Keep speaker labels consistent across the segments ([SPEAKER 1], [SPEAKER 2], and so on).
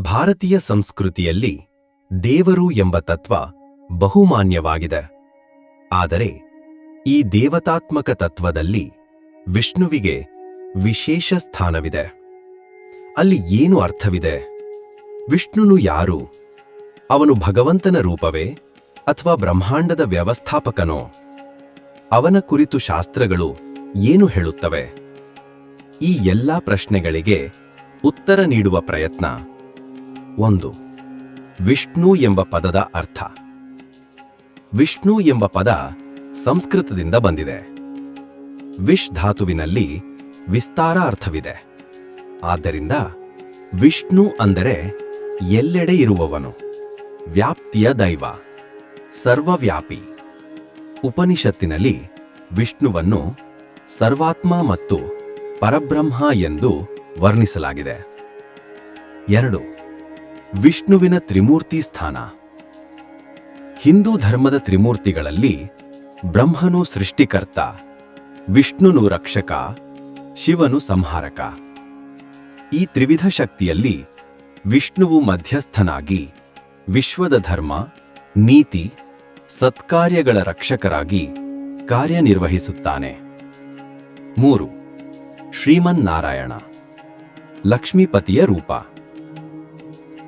[SPEAKER 1] ಭಾರತೀಯ ಸಂಸ್ಕೃತಿಯಲ್ಲಿ ದೇವರು ಎಂಬ ತತ್ವ ಬಹುಮಾನ್ಯವಾಗಿದೆ. ಆದರೆ ಈ ದೇವತಾತ್ಮಕ ತತ್ವದಲ್ಲಿ ವಿಷ್ಣುವಿಗೆ ವಿಶೇಷ ಸ್ಥಾನವಿದೆ. ಅಲ್ಲಿ ಏನು ಅರ್ಥವಿದೆ? ವಿಷ್ಣುನು ಯಾರು? ಅವನು ಭಗವಂತನ ರೂಪವೇ ಅಥವಾ ಬ್ರಹ್ಮಾಂಡದ ವ್ಯವಸ್ಥಾಪಕನೋ? ಅವನ ಕುರಿತು ಶಾಸ್ತ್ರಗಳು ಏನು ಹೇಳುತ್ತವೆ? ಈ ಎಲ್ಲಾ ಪ್ರಶ್ನೆಗಳಿಗೆ ಉತ್ತರ ನೀಡುವ ಪ್ರಯತ್ನ. ಒಂದು. ವಿಷ್ಣು ಎಂಬ ಪದದ ಅರ್ಥ. ವಿಷ್ಣು ಎಂಬ ಪದ ಸಂಸ್ಕೃತದಿಂದ ಬಂದಿದೆ. ವಿಶ್ ಧಾತುವಿನಲ್ಲಿ ವಿಸ್ತಾರ ಅರ್ಥವಿದೆ. ಆದ್ದರಿಂದ ವಿಷ್ಣು ಅಂದರೆ ಎಲ್ಲೆಡೆ ಇರುವವನು, ವ್ಯಾಪ್ತಿಯ ದೈವ, ಸರ್ವವ್ಯಾಪಿ. ಉಪನಿಷತ್ತಿನಲ್ಲಿ ವಿಷ್ಣುವನ್ನು ಸರ್ವಾತ್ಮ ಮತ್ತು ಪರಬ್ರಹ್ಮ ಎಂದು ವರ್ಣಿಸಲಾಗಿದೆ. ಎರಡು. ವಿಷ್ಣುವಿನ ತ್ರಿಮೂರ್ತಿ ಸ್ಥಾನ. ಹಿಂದೂ ಧರ್ಮದ ತ್ರಿಮೂರ್ತಿಗಳಲ್ಲಿ ಬ್ರಹ್ಮನು ಸೃಷ್ಟಿಕರ್ತ, ವಿಷ್ಣುನು ರಕ್ಷಕ, ಶಿವನು ಸಂಹಾರಕ. ಈ ತ್ರಿವಿಧ ಶಕ್ತಿಯಲ್ಲಿ ವಿಷ್ಣುವು ಮಧ್ಯಸ್ಥನಾಗಿ ವಿಶ್ವದ ಧರ್ಮ, ನೀತಿ, ಸತ್ಕಾರ್ಯಗಳ ರಕ್ಷಕರಾಗಿ ಕಾರ್ಯನಿರ್ವಹಿಸುತ್ತಾನೆ. ಮೂರು, ಶ್ರೀಮನ್ನಾರಾಯಣ, ಲಕ್ಷ್ಮೀಪತಿಯ ರೂಪ.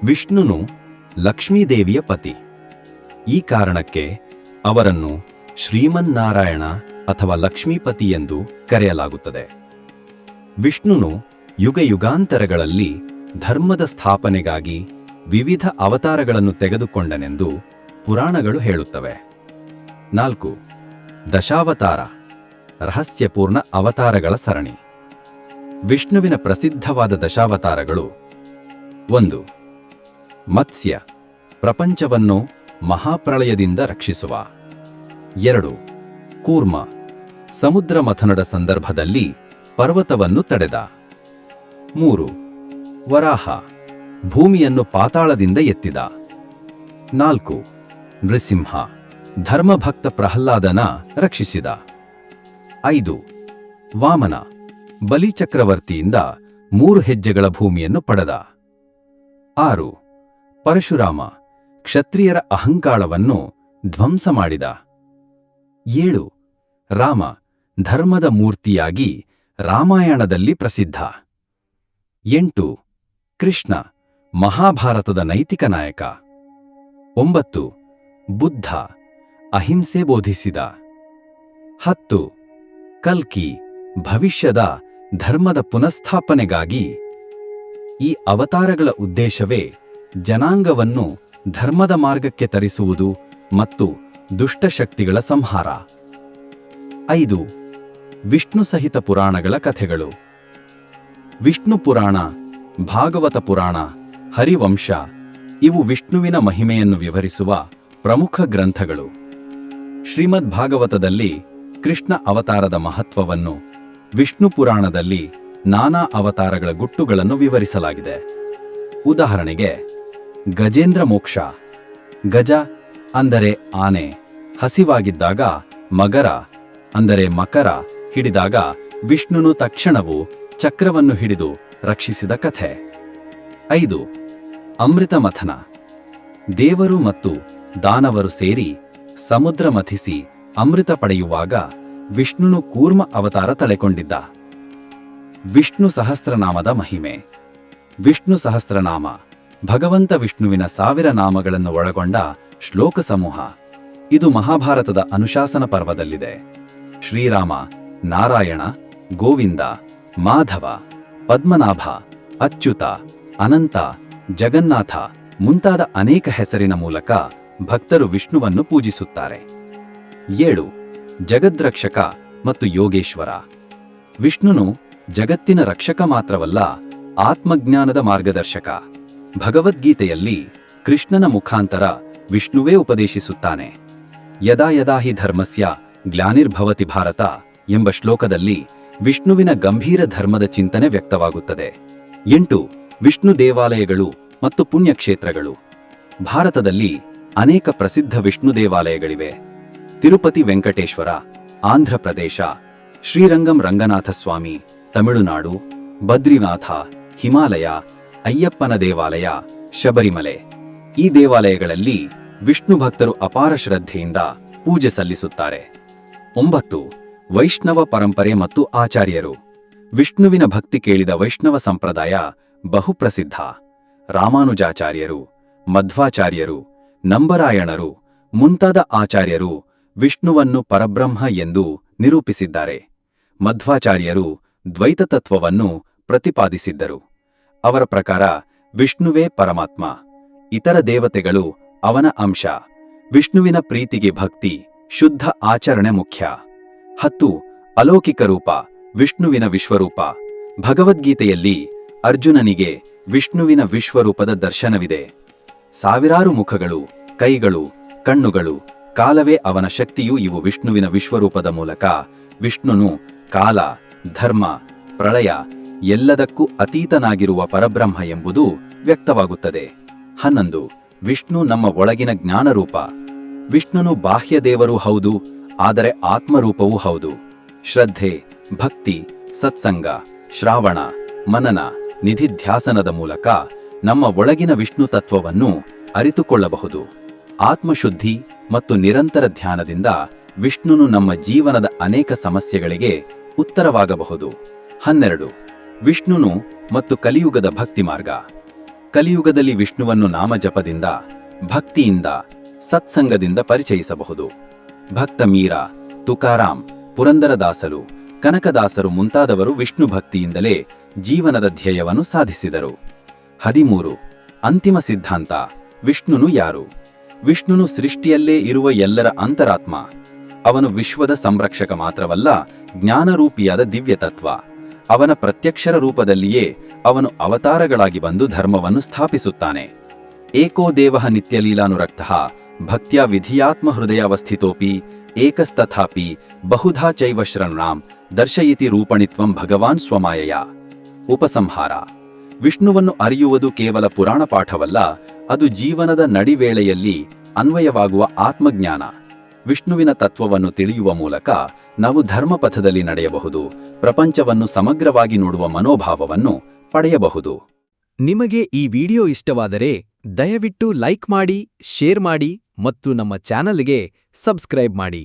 [SPEAKER 1] ವಿಷ್ಣುನು ಲಕ್ಷ್ಮೀದೇವಿಯ ಪತಿ. ಈ ಕಾರಣಕ್ಕೆ ಅವರನ್ನು ಶ್ರೀಮನ್ನಾರಾಯಣ ಅಥವಾ ಲಕ್ಷ್ಮೀಪತಿ ಎಂದು ಕರೆಯಲಾಗುತ್ತದೆ. ವಿಷ್ಣುನು ಯುಗ ಯುಗಾಂತರಗಳಲ್ಲಿ ಧರ್ಮದ ಸ್ಥಾಪನೆಗಾಗಿ ವಿವಿಧ ಅವತಾರಗಳನ್ನು ತೆಗೆದುಕೊಂಡನೆಂದು ಪುರಾಣಗಳು ಹೇಳುತ್ತವೆ. ನಾಲ್ಕು, ದಶಾವತಾರ, ರಹಸ್ಯಪೂರ್ಣ ಅವತಾರಗಳ ಸರಣಿ. ವಿಷ್ಣುವಿನ ಪ್ರಸಿದ್ಧವಾದ ದಶಾವತಾರಗಳು ಒಂದು ಮತ್ಸ್ಯ. ಪ್ರಪಂಚವನ್ನು ಮಹಾಪ್ರಳಯದಿಂದ ರಕ್ಷಿಸುವ. ಎರಡು. ಕೂರ್ಮ. ಸಮುದ್ರ ಮಥನದ ಸಂದರ್ಭದಲ್ಲಿ ಪರ್ವತವನ್ನು ತಡೆದ. ಮೂರು. ವರಾಹ. ಭೂಮಿಯನ್ನು ಪಾತಾಳದಿಂದ ಎತ್ತಿದ. ನಾಲ್ಕು. ನೃಸಿಂಹ. ಧರ್ಮಭಕ್ತ ಪ್ರಹ್ಲಾದನ ರಕ್ಷಿಸಿದ. ಐದು. ವಾಮನ. ಬಲಿಚಕ್ರವರ್ತಿಯಿಂದ ಮೂರು ಹೆಜ್ಜೆಗಳ ಭೂಮಿಯನ್ನು ಪಡೆದ. ಆರು. ಪರಶುರಾಮ ಕ್ಷತ್ರಿಯರ ಅಹಂಕಾರವನ್ನು ಧ್ವಂಸ ಮಾಡಿದ. ಏಳು. ರಾಮ ಧರ್ಮದ ಮೂರ್ತಿಯಾಗಿ ರಾಮಾಯಣದಲ್ಲಿ ಪ್ರಸಿದ್ಧ. ಎಂಟು. ಕೃಷ್ಣ ಮಹಾಭಾರತದ ನೈತಿಕ ನಾಯಕ. ಒಂಬತ್ತು. ಬುದ್ಧ ಅಹಿಂಸೆ ಬೋಧಿಸಿದ. ಹತ್ತು. ಕಲ್ಕಿ ಭವಿಷ್ಯದ ಧರ್ಮದ ಪುನಸ್ಥಾಪನೆಗಾಗಿ ಈ ಅವತಾರಗಳ ಉದ್ದೇಶವೇ ಜನಾಂಗವನ್ನು ಧರ್ಮದ ಮಾರ್ಗಕ್ಕೆ ತರಿಸುವುದು ಮತ್ತು ದುಷ್ಟಶಕ್ತಿಗಳ ಸಂಹಾರ. ಐದು, ವಿಷ್ಣು ಸಹಿತ ಪುರಾಣಗಳ ಕಥೆಗಳು. ವಿಷ್ಣು ಪುರಾಣ, ಭಾಗವತ ಪುರಾಣ, ಹರಿವಂಶ, ಇವು ವಿಷ್ಣುವಿನ ಮಹಿಮೆಯನ್ನು ವಿವರಿಸುವ ಪ್ರಮುಖ ಗ್ರಂಥಗಳು. ಶ್ರೀಮದ್ ಭಾಗವತದಲ್ಲಿ ಕೃಷ್ಣ ಅವತಾರದ ಮಹತ್ವವನ್ನು ವಿಷ್ಣು ಪುರಾಣದಲ್ಲಿ ನಾನಾ ಅವತಾರಗಳ ಗುಟ್ಟುಗಳನ್ನು ವಿವರಿಸಲಾಗಿದೆ. ಉದಾಹರಣೆಗೆ ಗಜೇಂದ್ರ ಮೋಕ್ಷ. ಗಜ ಅಂದರೆ ಆನೆ. ಹಸಿವಾಗಿದ್ದಾಗ ಮಗರ, ಅಂದರೆ ಮಕರ, ಹಿಡಿದಾಗ ವಿಷ್ಣುನು ತಕ್ಷಣವು ಚಕ್ರವನ್ನು ಹಿಡಿದು ರಕ್ಷಿಸಿದ ಕಥೆ. ಐದು ಅಮೃತ ಮಥನ ದೇವರು ಮತ್ತು ದಾನವರು ಸೇರಿ ಸಮುದ್ರ ಮಥಿಸಿ ಅಮೃತ ಪಡೆಯುವಾಗ ವಿಷ್ಣುನು ಕೂರ್ಮ ಅವತಾರ ತಳೆಕೊಂಡಿದ್ದ. ವಿಷ್ಣು ಸಹಸ್ರನಾಮದ ಮಹಿಮೆ. ವಿಷ್ಣು ಸಹಸ್ರನಾಮ. ಭಗವಂತ ವಿಷ್ಣುವಿನ ಸಾವಿರ ನಾಮಗಳನ್ನು ಒಳಗೊಂಡ ಶ್ಲೋಕ ಸಮೂಹ. ಇದು ಮಹಾಭಾರತದ ಅನುಶಾಸನ ಪರ್ವದಲ್ಲಿದೆ. ಶ್ರೀರಾಮ, ನಾರಾಯಣ, ಗೋವಿಂದ, ಮಾಧವ, ಪದ್ಮನಾಭ, ಅಚ್ಯುತ, ಅನಂತ, ಜಗನ್ನಾಥ ಮುಂತಾದ ಅನೇಕ ಹೆಸರಿನ ಮೂಲಕ ಭಕ್ತರು ವಿಷ್ಣುವನ್ನು ಪೂಜಿಸುತ್ತಾರೆ. ಏಳು, ಜಗದ್ರಕ್ಷಕ ಮತ್ತು ಯೋಗೇಶ್ವರ. ವಿಷ್ಣುನು ಜಗತ್ತಿನ ರಕ್ಷಕ ಮಾತ್ರವಲ್ಲ, ಆತ್ಮಜ್ಞಾನದ ಮಾರ್ಗದರ್ಶಕ. ಭಗವದ್ಗೀತೆಯಲ್ಲಿ ಕೃಷ್ಣನ ಮುಖಾಂತರ ವಿಷ್ಣುವೇ ಉಪದೇಶಿಸುತ್ತಾನೆ. ಯದಾ ಯದಾ ಹಿ ಧರ್ಮಸ್ಯ ಗ್ಲಾನಿರ್ಭವತಿ ಭಾರತ ಎಂಬ ಶ್ಲೋಕದಲ್ಲಿ ವಿಷ್ಣುವಿನ ಗಂಭೀರ ಧರ್ಮದ ಚಿಂತನೆ ವ್ಯಕ್ತವಾಗುತ್ತದೆ. ಎಂಟು, ವಿಷ್ಣು ದೇವಾಲಯಗಳು ಮತ್ತು ಪುಣ್ಯಕ್ಷೇತ್ರಗಳು. ಭಾರತದಲ್ಲಿ ಅನೇಕ ಪ್ರಸಿದ್ಧ ವಿಷ್ಣು ದೇವಾಲಯಗಳಿವೆ. ತಿರುಪತಿ ವೆಂಕಟೇಶ್ವರ, ಆಂಧ್ರ ಪ್ರದೇಶ, ಶ್ರೀರಂಗಂ ರಂಗನಾಥ ಸ್ವಾಮಿ, ತಮಿಳುನಾಡು, ಬದ್ರಿನಾಥ, ಹಿಮಾಲಯ ಅಯ್ಯಪ್ಪನ ದೇವಾಲಯ, ಶಬರಿಮಲೆ. ಈ ದೇವಾಲಯಗಳಲ್ಲಿ ವಿಷ್ಣು ಭಕ್ತರು ಅಪಾರ ಶ್ರದ್ಧೆಯಿಂದ ಪೂಜೆ ಸಲ್ಲಿಸುತ್ತಾರೆ. ಒಂಬತ್ತು, ವೈಷ್ಣವ ಪರಂಪರೆ ಮತ್ತು ಆಚಾರ್ಯರು. ವಿಷ್ಣುವಿನ ಭಕ್ತಿ ಕೇಳಿದ ವೈಷ್ಣವ ಸಂಪ್ರದಾಯ ಬಹುಪ್ರಸಿದ್ಧ. ರಾಮಾನುಜಾಚಾರ್ಯರು, ಮಧ್ವಾಚಾರ್ಯರು, ನಂಬರಾಯಣರು, ಮುಂತಾದ ಆಚಾರ್ಯರು ವಿಷ್ಣುವನ್ನು ಪರಬ್ರಹ್ಮ ಎಂದು ನಿರೂಪಿಸಿದ್ದಾರೆ. ಮಧ್ವಾಚಾರ್ಯರು ದ್ವೈತತತ್ವವನ್ನು ಪ್ರತಿಪಾದಿಸಿದ್ದರು. ಅವರ ಪ್ರಕಾರ ವಿಷ್ಣುವೇ ಪರಮಾತ್ಮ. ಇತರ ದೇವತೆಗಳು ಅವನ ಅಂಶ. ವಿಷ್ಣುವಿನ ಪ್ರೀತಿಗೆ ಭಕ್ತಿ, ಶುದ್ಧ ಆಚರಣೆ ಮುಖ್ಯ. ಹತ್ತು, ಅಲೌಕಿಕ ರೂಪ, ವಿಷ್ಣುವಿನ ವಿಶ್ವರೂಪ. ಭಗವದ್ಗೀತೆಯಲ್ಲಿ ಅರ್ಜುನನಿಗೆ ವಿಷ್ಣುವಿನ ವಿಶ್ವರೂಪದ ದರ್ಶನವಿದೆ. ಸಾವಿರಾರು ಮುಖಗಳು, ಕೈಗಳು, ಕಣ್ಣುಗಳು, ಕಾಲವೇ ಅವನ ಶಕ್ತಿಯೂ, ಇವು ವಿಷ್ಣುವಿನ ವಿಶ್ವರೂಪದ ಮೂಲಕ ವಿಷ್ಣುನು ಕಾಲ, ಧರ್ಮ, ಪ್ರಳಯ ಎಲ್ಲದಕ್ಕೂ ಅತೀತನಾಗಿರುವ ಪರಬ್ರಹ್ಮ ಎಂಬುದು ವ್ಯಕ್ತವಾಗುತ್ತದೆ. ಹನ್ನೊಂದು. ವಿಷ್ಣು ನಮ್ಮ ಒಳಗಿನ ಜ್ಞಾನರೂಪ. ವಿಷ್ಣುನು ಬಾಹ್ಯ ದೇವರೂ ಹೌದು, ಆದರೆ ಆತ್ಮರೂಪವೂ ಹೌದು. ಶ್ರದ್ಧೆ, ಭಕ್ತಿ, ಸತ್ಸಂಗ, ಶ್ರಾವಣ, ಮನನ, ನಿಧಿಧ್ಯಾಸನದ ಮೂಲಕ ನಮ್ಮ ಒಳಗಿನ ವಿಷ್ಣು ತತ್ವವನ್ನು ಅರಿತುಕೊಳ್ಳಬಹುದು. ಆತ್ಮಶುದ್ಧಿ ಮತ್ತು ನಿರಂತರ ಧ್ಯಾನದಿಂದ ವಿಷ್ಣುನು ನಮ್ಮ ಜೀವನದ ಅನೇಕ ಸಮಸ್ಯೆಗಳಿಗೆ ಉತ್ತರವಾಗಬಹುದು. ಹನ್ನೆರಡು. ವಿಷ್ಣುನು ಮತ್ತು ಕಲಿಯುಗದ ಭಕ್ತಿ ಮಾರ್ಗ. ಕಲಿಯುಗದಲ್ಲಿ ವಿಷ್ಣುವನ್ನು ನಾಮಜಪದಿಂದ, ಭಕ್ತಿಯಿಂದ, ಸತ್ಸಂಗದಿಂದ ಪರಿಚಯಿಸಬಹುದು. ಭಕ್ತ ಮೀರ, ತುಕಾರಾಂ, ಪುರಂದರದಾಸರು, ಕನಕದಾಸರು ಮುಂತಾದವರು ವಿಷ್ಣು ಭಕ್ತಿಯಿಂದಲೇ ಜೀವನದ ಧ್ಯೇಯವನ್ನು ಸಾಧಿಸಿದರು. ಹದಿಮೂರು. ಅಂತಿಮ ಸಿದ್ಧಾಂತ. ವಿಷ್ಣುನು ಯಾರು? ವಿಷ್ಣುನು ಸೃಷ್ಟಿಯಲ್ಲೇ ಇರುವ ಎಲ್ಲರ ಅಂತರಾತ್ಮ. ಅವನು ವಿಶ್ವದ ಸಂರಕ್ಷಕ ಮಾತ್ರವಲ್ಲ, ಜ್ಞಾನರೂಪಿಯಾದ ದಿವ್ಯ ತತ್ವ ಅವನ ಪ್ರತ್ಯಕ್ಷರ ರೂಪದಲ್ಲಿಯೇ ಅವನು ಅವತಾರಗಳಾಗಿ ಬಂದು ಧರ್ಮವನ್ನು ಸ್ಥಾಪಿಸುತ್ತಾನೆ. ಏಕೋ ದೇವಃ ನಿತ್ಯಲೀಲಾನುರಕ್ತ ಭಕ್ತಿಯ ವಿಧಿಯಾತ್ಮ ಹೃದಯಾವಸ್ಥಿತೋಪಿ ಏಕಸ್ತಥಾಪಿ ಬಹುಧಾ ಚೈವ ಶರಣಾಂ ದರ್ಶಯಿತಿ ರೂಪಣಿತ್ವಂ ಭಗವಾನ್ ಸ್ವಮಾಯಯ. ಉಪಸಂಹಾರ. ವಿಷ್ಣುವನ್ನು ಅರಿಯುವುದು ಕೇವಲ ಪುರಾಣ ಪಾಠವಲ್ಲ, ಅದು ಜೀವನದ ನಡಿವೇಳೆಯಲ್ಲಿ ಅನ್ವಯವಾಗುವ ಆತ್ಮಜ್ಞಾನ. ವಿಷ್ಣುವಿನ ತತ್ವವನ್ನು ತಿಳಿಯುವ ಮೂಲಕ ನಾವು ಧರ್ಮಪಥದಲ್ಲಿ ನಡೆಯಬಹುದು, ಪ್ರಪಂಚವನ್ನು ಸಮಗ್ರವಾಗಿ ನೋಡುವ ಮನೋಭಾವವನ್ನು ಪಡೆಯಬಹುದು.
[SPEAKER 2] ನಿಮಗೆ ಈ ವಿಡಿಯೋ ಇಷ್ಟವಾದರೆ ದಯವಿಟ್ಟು ಲೈಕ್ ಮಾಡಿ, ಶೇರ್ ಮಾಡಿ ಮತ್ತು ನಮ್ಮ ಚಾನಲ್ಗೆ ಸಬ್ಸ್ಕ್ರೈಬ್ ಮಾಡಿ.